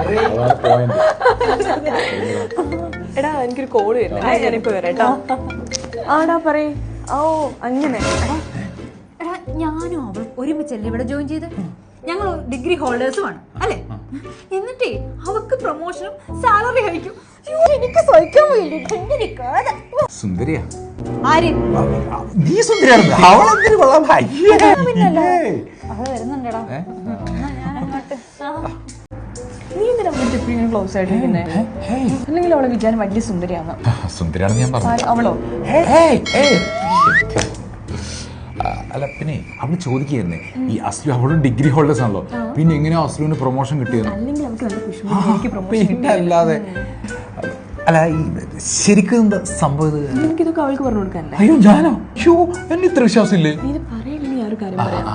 എടാ എനിക്കൊരു കോൾ വരുന്നത് ഞാനിപ്പോ വരാം കേട്ടോ. ആടാ പറയേ. ഓ അങ്ങനെ. എടാ ഞാനും അവൾ ഒരുമിച്ചല്ലേ ഇവിടെ ജോയിൻ ചെയ്ത്? ഞങ്ങൾ ഡിഗ്രി ഹോൾഡേഴ്സുമാണ് അല്ലേ? എന്നിട്ടേ അവക്ക് പ്രൊമോഷനും സാലറി കഴിക്കും അയ്യോ, എനിക്ക് സഹിക്കാൻ സുന്ദരിയാ. ആര്? നീ സുന്ദരിയാണ് അവളെന്തിനു കൊള്ളാം. അവൾ വരുന്നുണ്ടടാ ഇങ്ങനെ ക്ലോസ് അല്ലെങ്കിൽ അവളെ വിചാരം വലിയ സുന്ദരിയാണ് സുന്ദരിയാണെന്ന് ഞാൻ പറഞ്ഞു? അവളോ? അല്ല പിന്നെ അവൾ ചോദിക്കുകയായിരുന്നേ ഈ അസ്ലു അവളും ഡിഗ്രി ഹോൾഡേഴ്സ് ആണല്ലോ. പിന്നെ എങ്ങനെ അസ്ലുവിന് പ്രൊമോഷൻ കിട്ടിയത്? അല്ലാതെ. അല്ല ഈ ശരിക്കും എന്താ സംഭവം അയ്യോ ഞാനോ? അയ്യോ എന്നെ ഇത്ര പറയില്ലെങ്കിൽ ഞാൻ ഒരു കാര്യം പറയാം.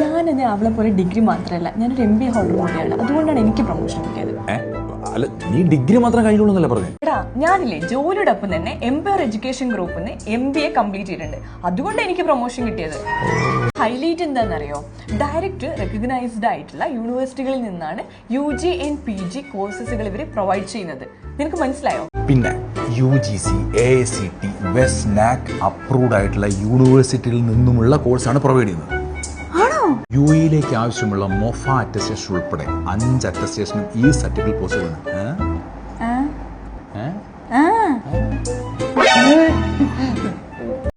ഞാനെന്നെ അവളെ പോലെ ഡിഗ്രി മാത്രമല്ല ഞാനൊരു എം ബി ഹോൾഡർ കൂടിയാണ്. അതുകൊണ്ടാണ് എനിക്ക് പ്രൊമോഷൻ കിട്ടിയത്? അല്ല നീ ഡിഗ്രി മാത്രം കഴിഞ്ഞുള്ളൂ പറഞ്ഞേ? എടാ ഞാനില്ലേ ജോലിയുടെ ഒപ്പം തന്നെ എംപയർ എഡ്യൂക്കേഷൻ ഗ്രൂപ്പിൽ നിന്ന് എം ബി എ കംപ്ലീറ്റ് ചെയ്തിട്ടുണ്ട്. അതുകൊണ്ട് എനിക്ക് പ്രൊമോഷൻ കിട്ടിയത്. ഹൈലൈറ്റ് എന്താണെന്നറിയോ ഡയറക്റ്റ് റെക്കഗ്നൈസ്ഡ് ആയിട്ടുള്ള യൂണിവേഴ്സിറ്റികളിൽ നിന്നാണ് U G and P G കോഴ്സസുകൾ ഇവർ പ്രൊവൈഡ് ചെയ്യുന്നത്. നിനക്ക് മനസ്സിലായോ? പിന്നെ? U G C A C T west NAAC approved ആയിട്ടുള്ള യൂണിവേഴ്സിറ്റിയിൽ നിന്നുമുള്ള കോഴ്സാണ് പ്രൊവൈഡ് ചെയ്യുന്നത്. യു ഇയിലേക്ക് ആവശ്യമുള്ള മൊഫ അറ്റസ്റ്റേഷൻ ഉൾപ്പെടെ അഞ്ച് അറ്റസ്റ്റേഷനും ഈ സർട്ടിഫിക്കറ്റ് പോസിബിൾ ആണ്. ഏ? ഏ?